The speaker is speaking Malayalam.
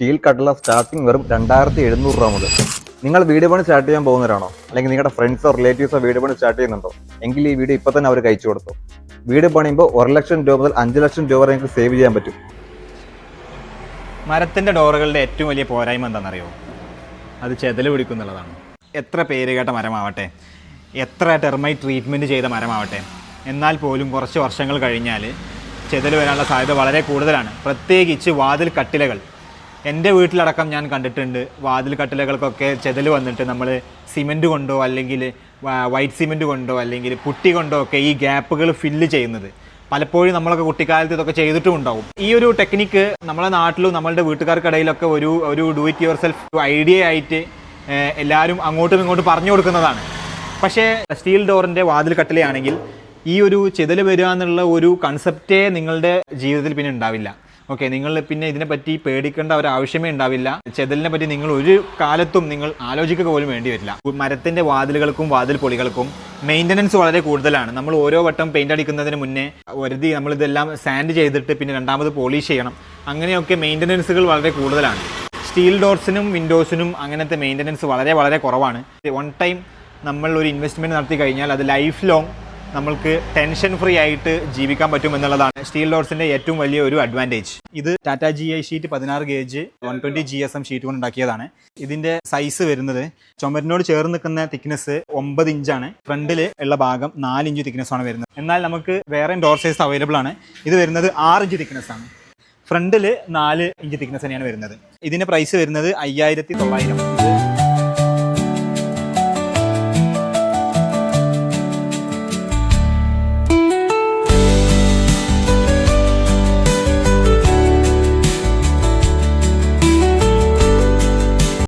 സ്റ്റീൽ കട്ടള സ്റ്റാർട്ടിംഗ് വെറും രണ്ടായിരത്തി എഴുന്നൂറ് രൂപ മുതൽ. നിങ്ങൾ വീട് പണി സ്റ്റാർട്ട് ചെയ്യാൻ പോകുന്നവരാണോ? അല്ലെങ്കിൽ നിങ്ങളുടെ ഫ്രണ്ട്സോ റിലേറ്റീവ്സോ വീട് പണി സ്റ്റാർട്ട് ചെയ്യുന്നുണ്ടോ? എങ്കിൽ ഈ വീഡിയോ ഇപ്പൊ തന്നെ അവർ കഴിച്ചു കൊടുത്തു? വീട് പണിയുമ്പോൾ ഒരു ലക്ഷം രൂപ മുതൽ അഞ്ച് ലക്ഷം രൂപ വരെ നിങ്ങൾക്ക് സേവ് ചെയ്യാൻ പറ്റും. മരത്തിന്റെ ഡോറുകളുടെ ഏറ്റവും വലിയ പോരായ്മ എന്താണെന്നറിയോ? അത് ചെതൽ പിടിക്കുന്നുള്ളതാണ് എത്ര പേര് കേട്ട മരമാവട്ടെ? എത്ര ടെർമൈറ്റ് ട്രീറ്റ്മെന്റ് ചെയ്ത മരമാവട്ടെ? എന്നാൽ പോലും കുറച്ച് വർഷങ്ങൾ കഴിഞ്ഞാൽ ചെതൽ വരാനുള്ള സാധ്യത വളരെ കൂടുതലാണ്. പ്രത്യേകിച്ച് വാതിൽ കട്ടിലകൾ. എന്റെ വീട്ടിലടക്കം ഞാൻ കണ്ടിട്ടുണ്ട്. വാതിൽ കട്ടിലകൾക്കൊക്കെ ചെതൽ വന്നിട്ട് നമ്മൾ സിമന്റ് കൊണ്ടോ അല്ലെങ്കിൽ വൈറ്റ് സിമന്റ് കൊണ്ടോ അല്ലെങ്കിൽ പുട്ടി കൊണ്ടോ ഒക്കെ ഈ ഗ്യാപ്പുകൾ ഫില്ല് ചെയ്യുന്നത്. പലപ്പോഴും നമ്മളൊക്കെ കുട്ടിക്കാലത്ത് ഇതൊക്കെ ചെയ്തിട്ടും ഉണ്ടാവും. ഈ ഒരു ടെക്നിക്ക് നമ്മളെ നാട്ടിലും നമ്മളുടെ വീട്ടുകാർക്കിടയിലൊക്കെ ഒരു ഒരു do it yourself idea ആയിട്ട് എല്ലാവരും അങ്ങോട്ടും ഇങ്ങോട്ടും പറഞ്ഞു കൊടുക്കുന്നതാണ്. പക്ഷേ സ്റ്റീൽ ഡോറിന്റെ വാതിൽ കട്ടിലയാണെങ്കിൽ ഈ ഒരു ചെതൽ വരിക എന്നുള്ള ഒരു കൺസെപ്റ്റേ നിങ്ങളുടെ ജീവിതത്തിൽ പിന്നെ ഉണ്ടാവില്ല. ഓക്കെ നിങ്ങൾ പിന്നെ ഇതിനെപ്പറ്റി പേടിക്കേണ്ട ഒരു ആവശ്യമേ ഉണ്ടാവില്ല. ചെതലിനെ പറ്റി നിങ്ങൾ ഒരു കാലത്തും നിങ്ങൾ ആലോചിക്കുക പോലും വേണ്ടി വരില്ല. മരത്തിന്റെ വാതിലുകൾക്കും വാതിൽ പൊളികൾക്കും മെയിന്റനൻസ് വളരെ കൂടുതലാണ്. നമ്മൾ ഓരോ വട്ടം പെയിന്റ് അടിക്കുന്നതിന് മുന്നേ ഒരുതി നമ്മളിതെല്ലാം സാൻഡ് ചെയ്തിട്ട് പിന്നെ രണ്ടാമത് പോളിഷ് ചെയ്യണം. അങ്ങനെയൊക്കെ മെയിന്റനൻസുകൾ വളരെ കൂടുതലാണ്. സ്റ്റീൽ ഡോർസിനും വിൻഡോസിനും അങ്ങനത്തെ മെയിന്റനൻസ് വളരെ വളരെ കുറവാണ്. വൺ ടൈം നമ്മൾ ഒരു ഇൻവെസ്റ്റ്മെന്റ് നടത്തി കഴിഞ്ഞാൽ അത് ലൈഫ് ലോങ് നമ്മൾക്ക് ടെൻഷൻ ഫ്രീ ആയിട്ട് ജീവിക്കാൻ പറ്റും എന്നുള്ളതാണ് സ്റ്റീൽ ഡോർസിന്റെ ഏറ്റവും വലിയ ഒരു അഡ്വാന്റേജ് ഇത് ടാറ്റ ജി ഐ ഷീറ്റ് പതിനാറ് gauge one twenty G S M sheet കൊണ്ട് ഉണ്ടാക്കിയതാണ്. ഇതിന്റെ സൈസ് വരുന്നത് ചുമരിനോട് ചേർന്ന് നിൽക്കുന്ന തിക്നെസ് ഒമ്പത് ഇഞ്ചാണ് ഫ്രണ്ടിൽ ഉള്ള ഭാഗം നാല് ഇഞ്ച് തിക്നെസ് ആണ് വരുന്നത്. എന്നാൽ നമുക്ക് വേറെ ഡോർ സൈസ് അവൈലബിൾ ആണ്. ഇത് വരുന്നത് ആറ് ഇഞ്ച് തിക്നെസ് ആണ്. ഫ്രണ്ടിൽ നാല് ഇഞ്ച് തിക്നെസ് തന്നെയാണ് വരുന്നത്. ഇതിന്റെ പ്രൈസ് വരുന്നത് അയ്യായിരത്തി തൊള്ളായിരം.